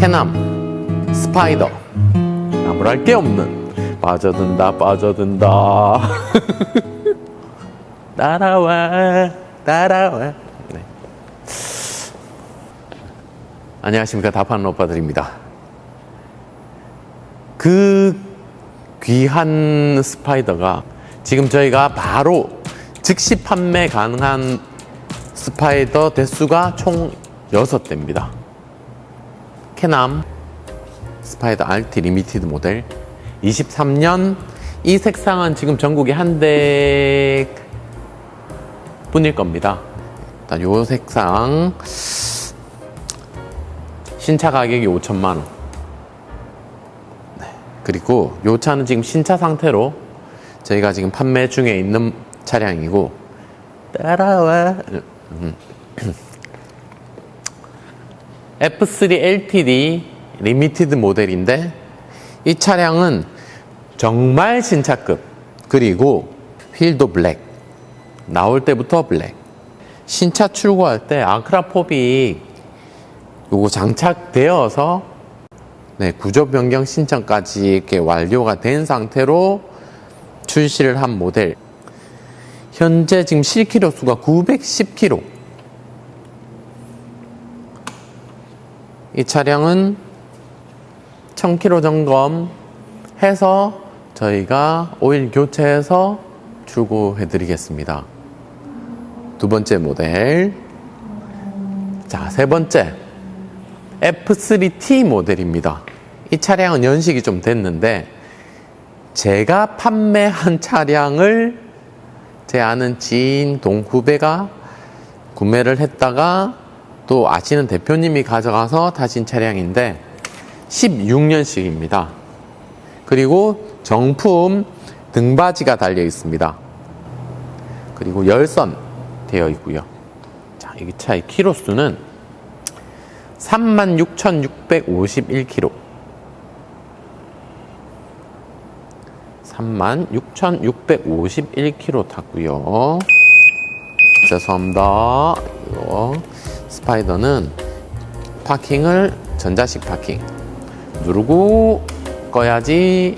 캐남 스파이더. 나무랄 게 없는. 빠져든다 빠져든다. 따라와 따라와. 네. 안녕하십니까. 다파는 오빠들입니다. 그 귀한 스파이더가 지금 저희가 바로 즉시 판매 가능한 스파이더 대수가 총 6대입니다. 캐남 스파이더 RT 리미티드 모델 23년 이 색상은 지금 전국에 한 대 뿐일 겁니다. 일단 요 색상 신차 가격이 5천만 원. 네. 그리고 요 차는 지금 신차 상태로 저희가 지금 판매 중에 있는 차량이고 따라와 음. F3 LTD 리미티드 모델인데 이 차량은 정말 신차급 그리고 휠도 블랙 나올 때부터 블랙. 신차 출고할 때 아크라포빅 요거 장착되어서 네, 구조 변경 신청까지 이렇게 완료가 된 상태로 출시를 한 모델. 현재 지금 실키로 수가 910km 이 차량은 1000km 점검 해서 저희가 오일 교체해서 출고해 드리겠습니다. 두 번째 모델. 자, 세 번째. F3T 모델입니다. 이 차량은 연식이 좀 됐는데, 제가 판매한 차량을 제 아는 지인 동후배가 구매를 했다가 또 아시는 대표님이 가져가서 타신 차량인데 16년식입니다. 그리고 정품 등받이가 달려 있습니다. 그리고 열선 되어 있고요. 자, 이 차의 키로 수는 36,651km. 36,651km 탔고요. 죄송합니다. 스파이더는 파킹을 전자식 파킹 누르고 꺼야지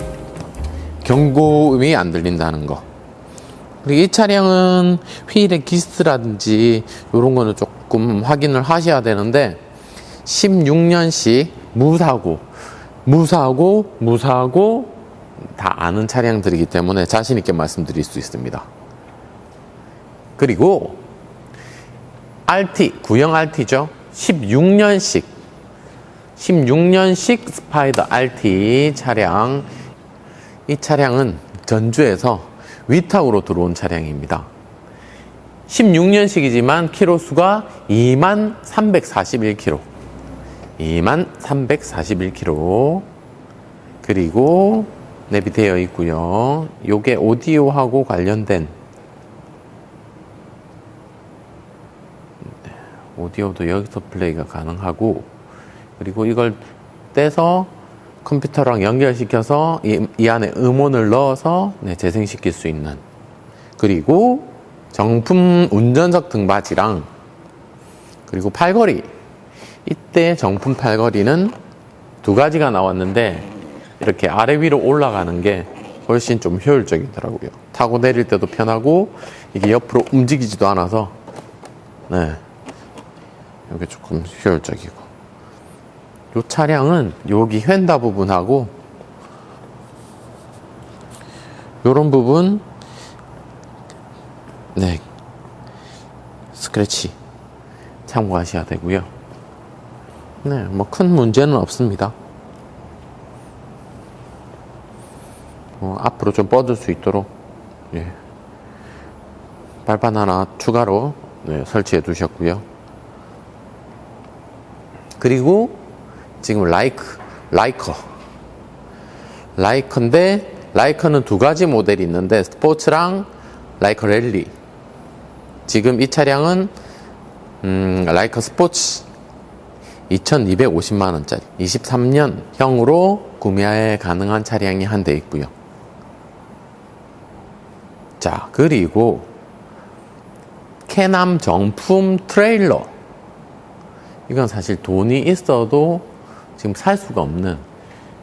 경고음이 안 들린다는 거. 그리고 이 차량은 휠의 기스라든지 이런 거는 조금 확인을 하셔야 되는데 16년식 무사고 무사고 무사고 다 아는 차량들이기 때문에 자신 있게 말씀드릴 수 있습니다. 그리고 RT 구형 RT죠. 16년식 16년식 스파이더 RT 차량 이 차량은 전주에서 위탁으로 들어온 차량입니다. 16년식이지만 키로수가 2만 341km. 2만 341km. 그리고 내비되어 있고요. 요게 오디오하고 관련된 오디오도 여기서 플레이가 가능하고 그리고 이걸 떼서 컴퓨터랑 연결시켜서 이, 이 안에 음원을 넣어서 네, 재생시킬 수 있는. 그리고 정품 운전석 등받이랑 그리고 팔걸이. 이때 정품 팔걸이는 두 가지가 나왔는데 이렇게 아래 위로 올라가는 게 훨씬 좀 효율적이더라고요. 타고 내릴 때도 편하고 이게 옆으로 움직이지도 않아서 네 이게 조금 효율적이고. 이 차량은 여기 휀다 부분하고 요런 부분 네 스크래치 참고하셔야 되고요. 네 뭐 큰 문제는 없습니다. 어, 앞으로 좀 뻗을 수 있도록 예. 발판 하나 추가로 네, 설치해 두셨고요 그리고 지금 라이크, 라이커. 라이커인데, 라이커는 두 가지 모델이 있는데, 스포츠랑 라이커 랠리. 지금 이 차량은, 음, 라이커 스포츠 2250만원짜리. 23년형으로 구매 가능한 차량이 한 대 있고요. 자, 그리고 캐남 정품 트레일러. 이건 사실 돈이 있어도 지금 살 수가 없는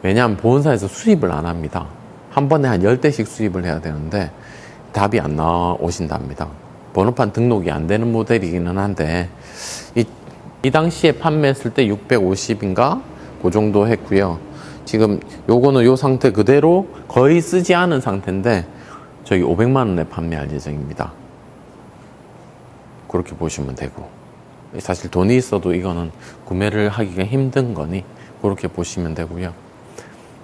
왜냐하면 보험사에서 수입을 안 합니다. 한 번에 한 10대씩 수입을 해야 되는데 답이 안 나오신답니다. 번호판 등록이 안 되는 모델이기는 한데 이, 이 당시에 판매했을 때 650인가 그 정도 했고요. 지금 요거는 요 상태 그대로 거의 쓰지 않은 상태인데 저희 500만 원에 판매할 예정입니다. 그렇게 보시면 되고 사실 돈이 있어도 이거는 구매를 하기가 힘든 거니 그렇게 보시면 되고요.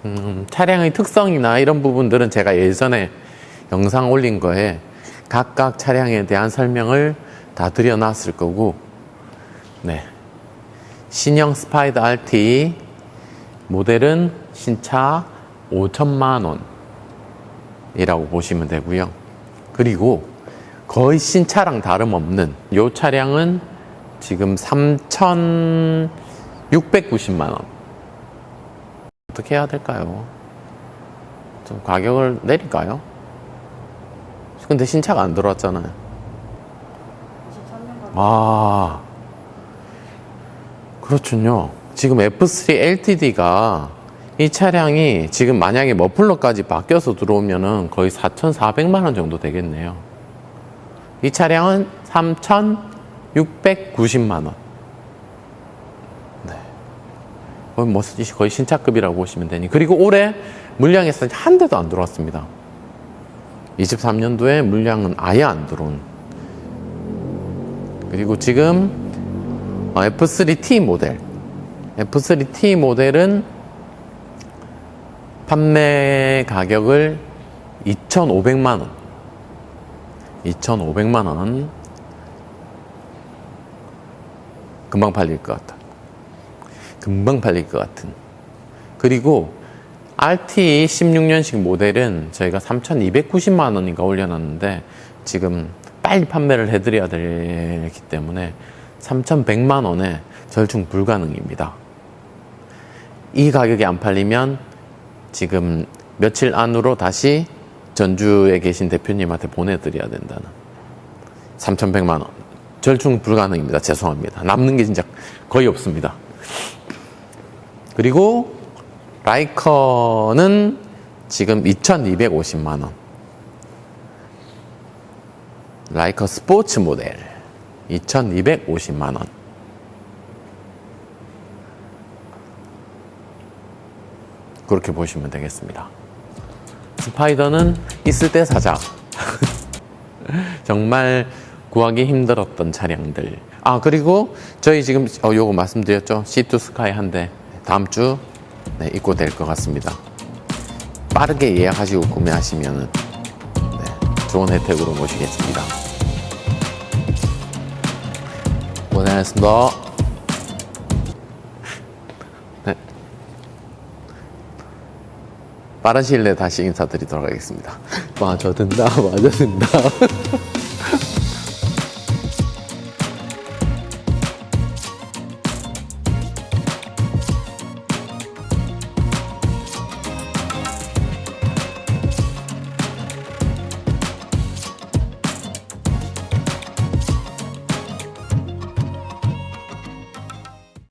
음, 차량의 특성이나 이런 부분들은 제가 예전에 영상 올린 거에 각각 차량에 대한 설명을 다 드려놨을 거고, 네. 신형 스파이더 RT 모델은 신차 5천만 원이라고 보시면 되고요. 그리고 거의 신차랑 다름없는 이 차량은 지금 3,690만 원. 어떻게 해야 될까요? 좀 가격을 내릴까요? 근데 신차가 안 들어왔잖아요. 23년간 아, 그렇군요. 지금 F3 LTD가 이 차량이 지금 만약에 머플러까지 바뀌어서 들어오면은 거의 4,400만 원 정도 되겠네요. 이 차량은 3,690만 원. 네. 거의 뭐 거의 신차급이라고 보시면 되니. 그리고 올해 물량에서 한 대도 안 들어왔습니다. 23년도에 물량은 아예 안 들어온. 그리고 지금 어, F3T 모델. F3T 모델은 판매 가격을 2,500만 원. 2,500만 원. 금방 팔릴 것 같다. 금방 팔릴 것 같은. 그리고 RT 16년식 모델은 저희가 3,290만 원인가 올려놨는데 지금 빨리 판매를 해드려야 되기 때문에 3,100만 원에 절충 불가능입니다. 이 가격이 안 팔리면 지금 며칠 안으로 다시 전주에 계신 대표님한테 보내드려야 된다는 3,100만 원. 절충 불가능입니다. 죄송합니다. 남는 게 진짜 거의 없습니다. 그리고 라이커는 지금 2,250만 원. 라이커 스포츠 모델 2,250만 원. 그렇게 보시면 되겠습니다. 스파이더는 있을 때 사자. 정말 구하기 힘들었던 차량들. 아, 그리고 저희 지금 어, 요거 말씀드렸죠. C2 스카이 한 대 다음 주 네, 입고될 것 같습니다. 빠르게 예약하시고 구매하시면 네, 좋은 혜택으로 모시겠습니다. 고생하셨습니다. 네. 빠른 시일 내에 다시 인사드리도록 하겠습니다. 맞아 든다, 맞아 든다.